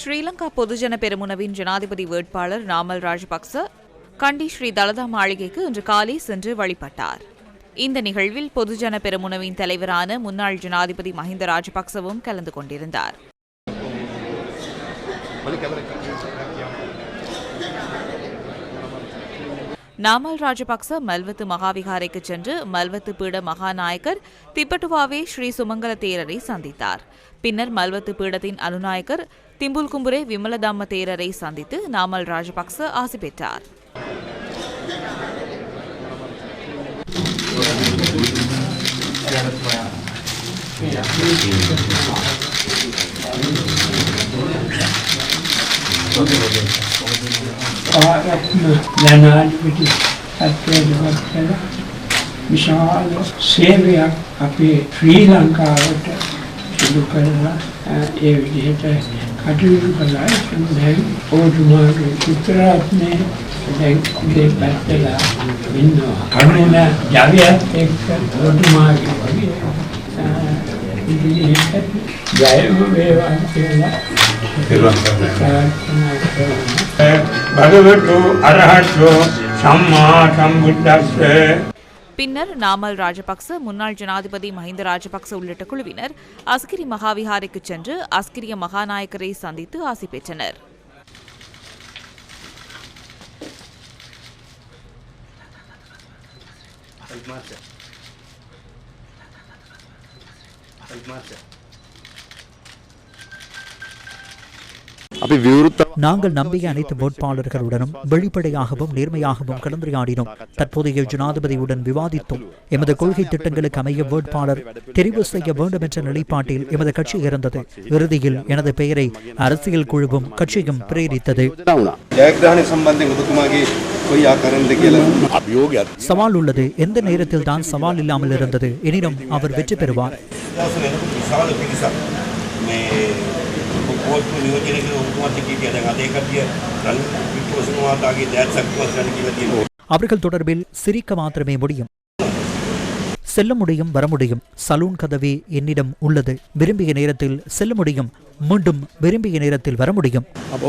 ஸ்ரீலங்கா பொதுஜன பெருமுனவின் ஜனாதிபதி வேட்பாளர் நாமல் ராஜபக்ச கண்டி ஸ்ரீ தலதா மாளிகைக்கு இன்று காலை சென்று வழிபட்டார். இந்த நிகழ்வில் பொதுஜன பெருமுனவின் தலைவரான முன்னாள் ஜனாதிபதி மஹிந்த ராஜபக்சவும் கலந்து கொண்டிருந்தார். நாமல் ராஜபக்ச மல்வத்து மகாவிகாரைக்கு சென்று மல்வத்து பீட மகாநாயகர் திப்பட்டுவாவே ஸ்ரீ சுமங்கல தேரரை சந்தித்தார் பின்னர் மல்வத்து பீடத்தின் அனுநாயகர் திம்புல்கும்புரே விமலதாம தேரரை சந்தித்து நாமல் ராஜபக்ச ஆசி பெற்றார் Okay, okay. ජනාධිපති තත්ත්වයටපත් කළ විශාල සේවයක් අපේ ශ්‍රී ලංකාවට සිදු කරලා ඒ විදිහට කටයුතු කළා දැන් ඕතුමාගේ පුත්‍රරත්නය දැන් උදේ පැත්තලා ඉන්නවා කරුණ ජවයත් එක්ක ඕතුමාගේ பின்னர் நாமல் ராஜபக்ச முன்னாள் ஜனாதிபதி மஹிந்த ராஜபக்ச உள்ளிட்ட குழுவினர் அஸ்கிரி மகாவிகாரைக்கு சென்று அஸ்கிரிய மகாநாயக்கரை சந்தித்து ஆசி பெற்றனர். マりました நாங்கள் நம்பிய அனைத்து வேட்பாளர்களுடனும் வெளிப்படையாகவும் நேர்மையாகவும் கலந்துரையாடினோம். தற்போதைய ஜனாதிபதியுடன் விவாதித்தோம். எமது கொள்கை திட்டங்களுக்கு அமைய வேட்பாளர் தெரிவு செய்ய வேண்டும் என்ற நிலைப்பாட்டில் எமது கட்சி இருந்தது. இறுதியில் எனது பெயரை அரசியல் குழுவும் கட்சியும் பிரேரித்தது. சவால் உள்ளது. எந்த நேரத்தில் தான் சவால் இல்லாமல் இருந்தது. எனினும் அவர் வெற்றி பெறுவார். දවස වෙනකොට විශාල පිරිසක් මේ පෝට්ටු නියෝජනය කරන උතුමත් එක්ක කියන දැන් අද ඒ කට්ටිය රන් වික්‍රමසිංහවතාගේ දෑත් ශක්තිවත් රන් කියලා තියෙනවා. அவர்கள் தொடர்பில் சிரிக்க மாத்திரமே முடியும் செல்ல முடியும் வர முடியும் சலூன் கதவே என்னிடம் உள்ளது விரும்பிய நேரத்தில் செல்ல முடியும் மீண்டும் விரும்பிய நேரத்தில் வர முடியும் අප